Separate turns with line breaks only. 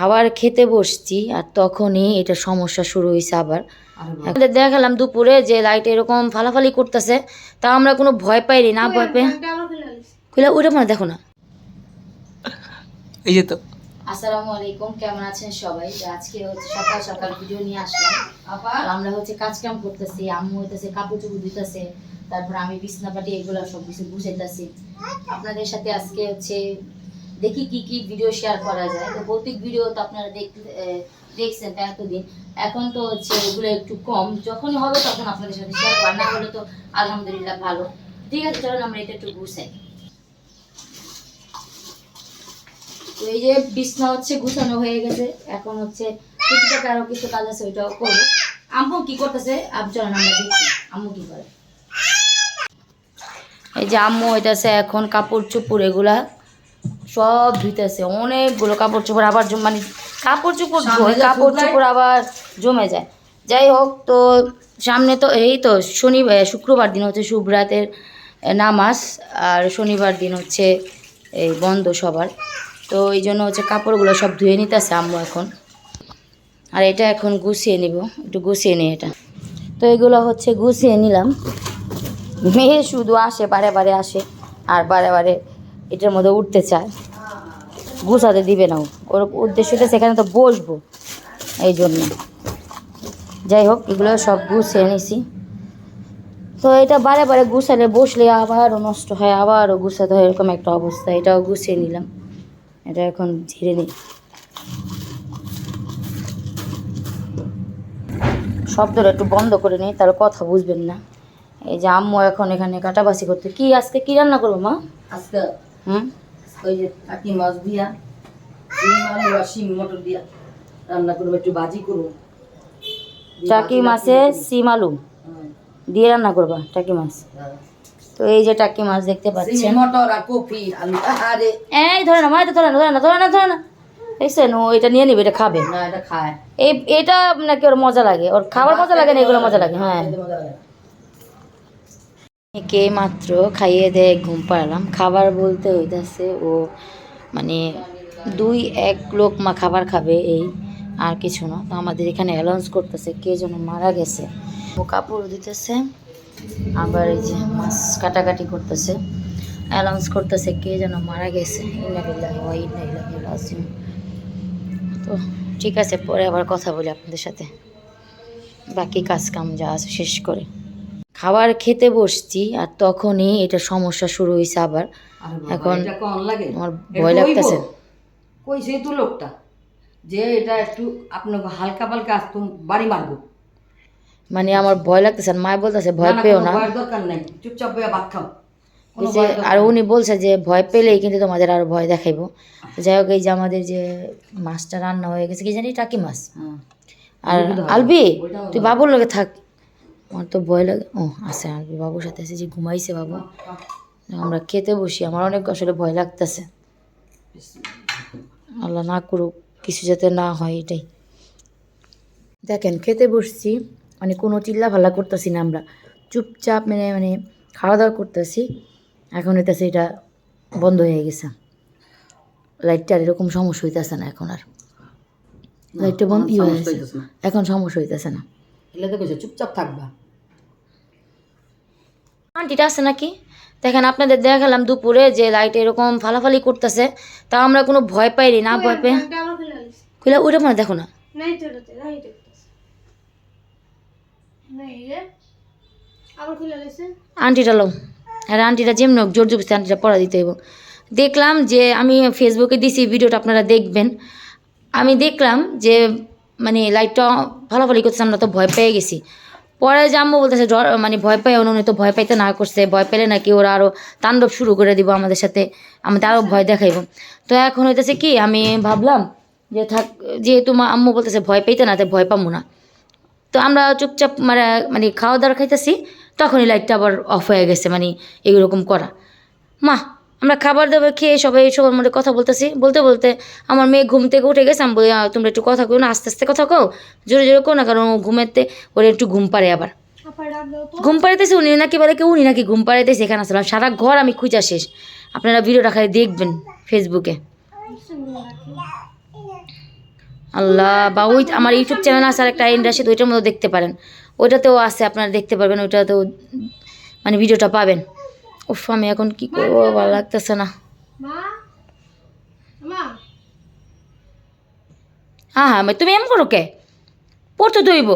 খাবার খেতে বসছি আর তখনই এটা সমস্যা শুরু হয়েছে আবার। দেখালাম দুপুরে যে লাইট এরকম ফালাফালি করতেছে তা আমরা কোনো ভয় পাইনি না ভয় পেয়ে খুলে ওইটা মানে দেখো না।
এই যে তো।
আসসালামু আলাইকুম কেমন আছেন সবাই? আজকে হচ্ছে সকাল সকাল ভিডিও নিয়ে আসলাম। আমরা হচ্ছে কাজ কাম করতেছি আম্মু হইতেছে কাপড় চোপড় ধুইতেছে তারপর আমি বিছনা পাটি এগুলো সব কিছু বুঝাইতেছি আপনাদের সাথে আজকে হচ্ছে দেখি কি কি ভিডিও শেয়ার করা যায়। তো ভৌতিক ভিডিও তো আপনারা দেখতে দেখছেন তো এতদিন। এখন তো হচ্ছে এগুলো একটু কম। যখনই হবে তখন আপনাদের সাথে শেয়ার করা না হলে তো আলহামদুলিল্লাহ ভালো। ঠিক আছে, চলুন আমরা এটা একটু গুছাই। তো এই যে বিছনা হচ্ছে, গুছানো হয়ে গেছে। এখন হচ্ছে টুকিটাকে আরও কিছু কাজ আছে, ওইটাও করব। আম্মু কি করতেছে? চলেন আমরা দেখি। আম্মু কি করে? এই যে আম্মু হইতেছে এখন কাপড় চোপড় এগুলা সব ধুইতেছে। অনেকগুলো কাপড় চোপড় আবার জম- মানে কাপড় চোপড় ধোয় কাপড় চোপড় আবার জমে যায়। যাই হোক তো সামনে তো এই তো শনিবার শুক্রবার দিন হচ্ছে শুভরাতের নামাজ। আর শনিবার দিন হচ্ছে এই বন্ধ সবার। তো এই জন্য হচ্ছে কাপড়গুলো সব ধুয়ে নিতেছে আম্মু এখন। আর এটা এখন গুছিয়ে নিব একটু গুছিয়ে নিই এটা। তো এগুলো হচ্ছে গুছিয়ে নিলাম। মেয়ে শুধু আসে বারে বারে আসে আর বারে বারে এটার মধ্যে উঠতে চায়। গুছাতে দিবে না ওর উদ্দেশ্য হচ্ছে সেখানে তো বসবো এই জন্য। যাই হোক, এগুলো সব গুছিয়ে নিছি। তো এটা বারে বারে গুছালে বসলে আবারও নষ্ট হয়, আবারও গুছাতে হয়, এরকম একটা অবস্থা। এটাও গুছিয়ে নিলাম। এটা এখন ঝেড়ে নিই। শব্দটা একটু বন্ধ করে নিই, তাহলে কথা বুঝবেন না। এই যে আম্মু এখন এখানে কাটাবাসি করতে। কি আজকে কি রান্না করব মা?
আজকে
হুম?
ওই যে কাকি মাছ দিয়া শিম মটর দিয়া রান্না করব একটু ভাজি করব।
টাকি মাছে সিম আলু
হ্যাঁ,
দিয়ে রান্না করবা টাকি মাছ?
হ্যাঁ।
তো এই যে টাকি মাছ দেখতে পাচ্ছেন।
মটর আর কফি আলু আরে।
এই ধরে না মা এটা ধরে না ধরে না ধরে না ধরে না। দেখছেন ও এটা নিয়ে নিবে এটা খাবে।
না এটা খায়।
এই এটা নাকি ওর মজা লাগে ওর খাবার মজা লাগে না এগুলো মজা লাগে হ্যাঁ। কে মাত্র খাইয়ে দেয়, ঘুম পাড়ালাম। খাবার বলতে হইতাছে ও মানে দুই এক লোক মা খাবার খাবে এই আর কিছু না। তো আমাদের এখানে অ্যালাউন্স করতেছে, কে যেন মারা গেছে। ও কাপড় দিতেছে, আবার এই যে মাছ কাটাকাটি করতেছে। অ্যালাউন্স করতেছে, কে যেন মারা গেছে। তো ঠিক আছে, পরে আবার কথা বলি আপনাদের সাথে। বাকি কাজ কাম যা আছে শেষ করে। খাবার খেতে বসছি আর তখনই এটা সমস্যা শুরু হয়েছে আবার। এখন আমার ভয় লাগতেছে।
কই সেই তো লোকটা যে এটা একটু আপনাকে হালকা পালকা আসতো বাড়ি মারবো।
মানে আমার ভয় লাগতেছে আর মায় বলতেছে ভয় পেও না
দরকার নাই চুপচাপ বইয়া ভাত খাও।
যে আর উনি বলছে যে ভয় পেলেই কিন্তু তোমাদের আরও ভয় দেখাইবো। যাই হোক এই যে আমাদের যে মাছটা রান্না হয়ে গেছে কি জানি টাকি মাছ।
হ্যাঁ।
আর আলবি তুই বাবুর লগে থাক। আমার তো ভয় লাগে। ও আছে আলবি বাবুর সাথে আছে যে ঘুমাইছে বাবু। আমরা খেতে বসি আমার অনেক আসলে ভয় লাগতেছে। আল্লাহ না করুক কিছু যাতে না হয় এটাই। দেখেন খেতে বসছি মানে কোনো চিল্লা ভাল্লা করতেছি না আমরা। চুপচাপ মানে মানে খাওয়া দাওয়া করতেছি এখন হইতেছে এটা বন্ধ হয়ে গেছে। লাইটটা আর এরকম সমস্যা হইতেছে না এখন আর। লাইটটা বন্ধ হয়ে গেছে। এখন সমস্যা হইতেছে না।
তো চুপচাপ থাকবা।
আন্টিটা আছে নাকি? দেখেন আপনাদের দেখালাম দুপুরে যে লাইট এরকম ফালাফালি করতেছে তা আমরা কোনো ভয় পাইনি না ভয় পেয়ে খুলে ওইটা মানে দেখো না। আন্টিটা লো আর আন্টিটা যেমন হোক জোর জবস্তি আন্টিটা পড়া দিতে হইব। দেখলাম যে আমি ফেসবুকে দিছি ভিডিওটা আপনারা দেখবেন। আমি দেখলাম যে মানে লাইটটা ফালাফালি করতেছে আমরা তো ভয় পেয়ে গেছি। পরে যে বলতেছে, জ্বর মানে ভয় পাই উনি তো ভয় পাইতে না করছে, ভয় পেলে নাকি ওরা আরও তাণ্ডব শুরু করে দিব আমাদের সাথে, আমাদের আরও ভয় দেখাইব। তো এখন হইতেছে কি, আমি ভাবলাম যে থাক, যেহেতু মা, আম্মু বলতেছে, ভয় পেইতে না তাই ভয় পাবো না। তো আমরা চুপচাপ মানে মানে খাওয়া দাওয়া খাইতেছি, তখনই লাইটটা আবার অফ হয়ে গেছে মানে এইরকম করা। মা আমরা খাবার দাবার খেয়ে সবাই সবার মধ্যে কথা বলতেছি। বলতে বলতে আমার মেয়ে ঘুম থেকে উঠে গেছে আমি বলি তোমরা একটু কথা কো না আস্তে আস্তে কথা কও। জোরে জোরে কো না কারণ ও ঘুমেতে ওরা একটু ঘুম পাড়ে আবার। ঘুম পাড়াইতেছে উনি নাকি বলে কি উনি নাকি ঘুম পাড়াইতেছে এখানে আসলাম সারা ঘর আমি খুঁজা শেষ। আপনারা ভিডিওটা খালি দেখবেন ফেসবুকে আল্লাহ বা ওই আমার ইউটিউব চ্যানেল আছে আর একটা আইন রাশিদ ওইটার মধ্যে দেখতে পারেন। ওইটাতেও আছে আপনারা দেখতে পারবেন ওইটাতেও মানে ভিডিওটা পাবেন। উফ আমি এখন কি করব? ভালো লাগতেছে না। হ্যাঁ হ্যাঁ তুমি এম করো কে? পড়তে দইব